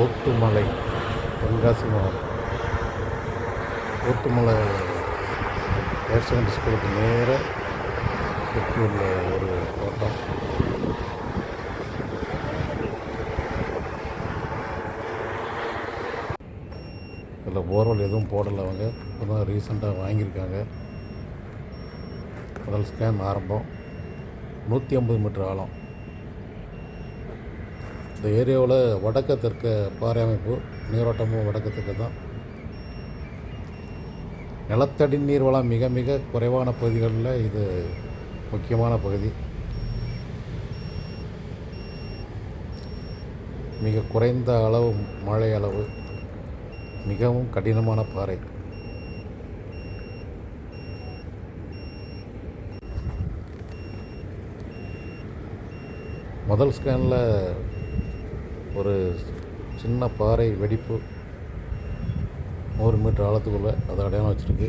ஓத்துமலை தென்காசி மாவட்டம் ஓத்துமலை higher secondary ஸ்கூலுக்கு நேராக தெற்கு உள்ள ஒரு தோட்டம். இதில் போர்வெல் எதுவும் போடலை அவங்க. இப்போ தான் ரீசெண்டாக வாங்கியிருக்காங்க. முதல் ஸ்கேன் ஆரம்பம். நூற்றி ஐம்பது மீட்டர் ஆழம். இந்த ஏரியாவில் வடக்க தெற்க பாறை அமைப்பு நீரோட்டமும் வடக்கு தான். நிலத்தடி நீர் வளம் மிக மிக குறைவான பகுதிகளில் இது முக்கியமான பகுதி. மிக குறைந்த அளவு மழை அளவு மிகவும் கடினமான பாறை. முதல் ஸ்கேனில் ஒரு சின்ன பாறை வெடிப்பு நூறு மீட்டர் ஆழத்துக்குள்ளே அதை அடையாளம் வச்சுருக்கு.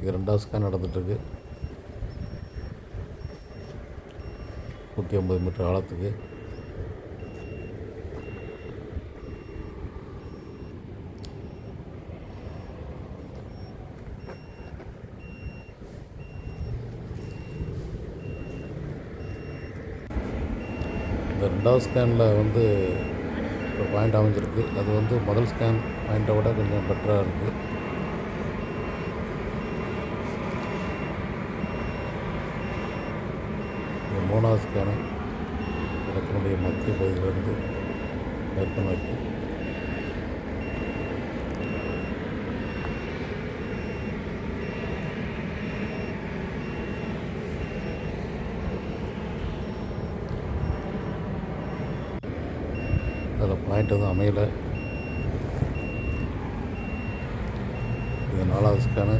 இது ரெண்டாவது ஸ்கேன் நடந்துகிட்ருக்கு நூற்றி ஐம்பது மீட்டர் ஆழத்துக்கு. இந்த ரெண்டாவது ஸ்கேனில் வந்து பாயிண்ட் அமைஞ்சிருக்கு. அது வந்து முதல் ஸ்கேன் பாயிண்ட்டை விட கொஞ்சம் பெட்டராக இருக்குது இது மூணாவது ஸ்கேனு இடத்தினுடைய மத்திய பகுதியிலிருந்து மேற்கு நோக்கி. அதில் பாயிண்ட் எதுவும் அமையலை. இது நாலாவது ஸ்கேனு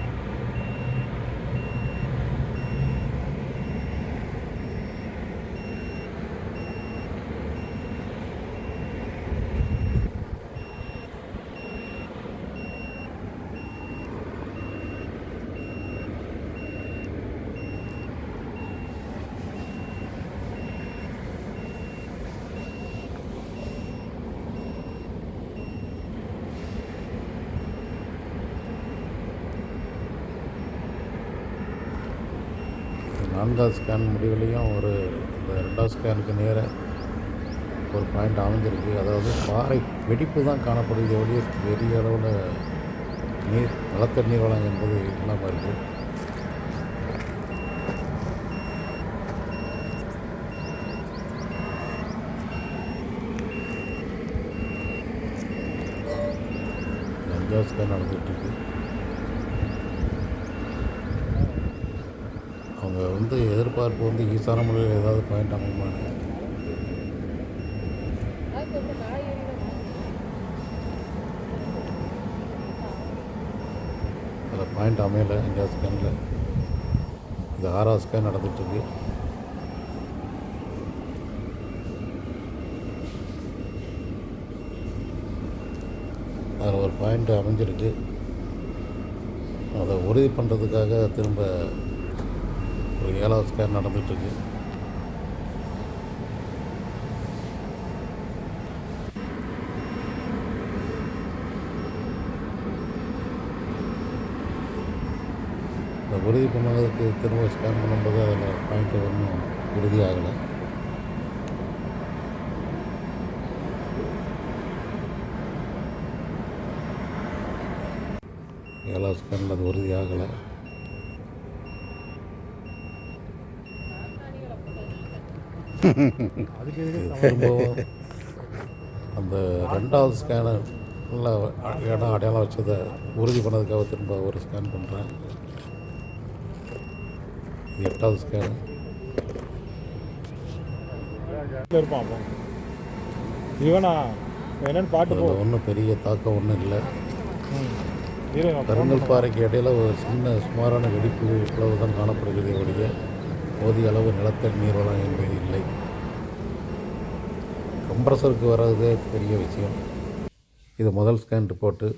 நான்காவது ஸ்கேன் முடிவுலையும் ஒரு இந்த ரெண்டாவது ஸ்கேனுக்கு நேராக ஒரு பாயிண்ட் அமைஞ்சிருக்கு. அதாவது பாறை வெடிப்பு தான் காணப்படுது ஒழிய பெரிய அளவில் நீர் நிலத்தடி நீர் வளம் என்பது இல்லாமல் இருக்குது அஞ்சாவது ஸ்கேன் நடந்துகிட்ருக்கு அவங்க வந்து எதிர்பார்ப்பு வந்து ஈசான மொழியில் ஏதாவது பாயிண்ட் அமைப்பாங்க அதில் பாயிண்ட் அமையலை இந்தியா ஸ்கேனில் இது ஆறாவது ஸ்கேன் நடந்துகிட்ருக்கு அதில் ஒரு பாயிண்ட் அமைஞ்சிருக்கு. அதை உறுதி பண்ணுறதுக்காக திரும்ப ஒரு ஏழாவது ஸ்கேன் நடந்துகிட்ருக்கு இந்த உறுதி பண்ணதுக்கு திரும்ப ஸ்கேன் பண்ணும்போது அதில் பாயிண்ட் ஒன்றும் உறுதியாகலை. ஏழாவது ஸ்கேனில் அது உறுதியாகலை இது திரும்பவும் அந்த ரெண்டாவது ஸ்கேனர் இடம் அடையாளம் வச்சதை உறுதி பண்ணதுக்காக திரும்ப ஒரு ஸ்கேன் பண்ணுறேன் இது எட்டாவது ஸ்கேனு இருப்பான் இவனா? என்னன்னு பாட்டு ஒன்றும் பெரிய தாக்கம் ஒன்றும் இல்லை. கருங்கல் பாறைக்கு இடையில ஒரு சின்ன சுமாரான வெடிப்பு இவ்வளவு தான் காணப்படுகிறதே ஒழிய. போதிய அளவு நிலத்தடி நீர்வளம் என்பது இல்லை. கம்ப்ரஸருக்கு வர்றதே பெரிய விஷயம். இது முதல் ஸ்கேன் ரிப்போர்ட்டு.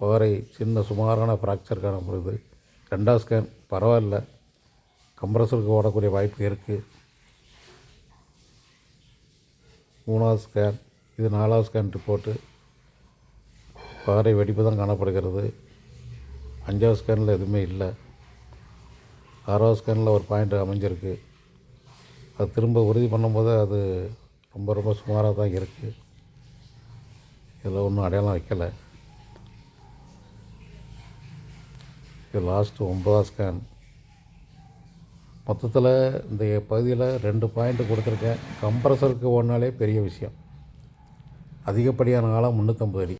பவரை சின்ன சுமாரான ஃப்ராக்சர் காணப்படுது ரெண்டாவது ஸ்கேன் பரவாயில்ல. கம்ப்ரஸருக்கு ஓடக்கூடிய வாய்ப்பு இருக்குது மூணாவது ஸ்கேன் இது நாலாவது ஸ்கேன் ரிப்போர்ட்டு. பாறை வெடிப்பு தான் காணப்படுகிறது. அஞ்சாவது ஸ்கேனில் எதுவுமே இல்லை. ஆறாவது ஸ்கேனில் ஒரு பாயிண்ட் அமைஞ்சிருக்கு. அது திரும்ப உறுதி பண்ணும்போது அது ரொம்ப ரொம்ப சுமாராக தான் இருக்குது இதில் ஒன்றும் அடையாளம் வைக்கலை. இது லாஸ்ட்டு ஒன்பதாவது ஸ்கேன் மொத்தத்தில் இந்த பகுதியில் ரெண்டு பாயிண்ட் கொடுத்துருக்கேன். கம்ப்ரஸருக்கு ஒன்றாலே பெரிய விஷயம். அதிகப்படியான காலம் முந்நூற்றம்பது அடி.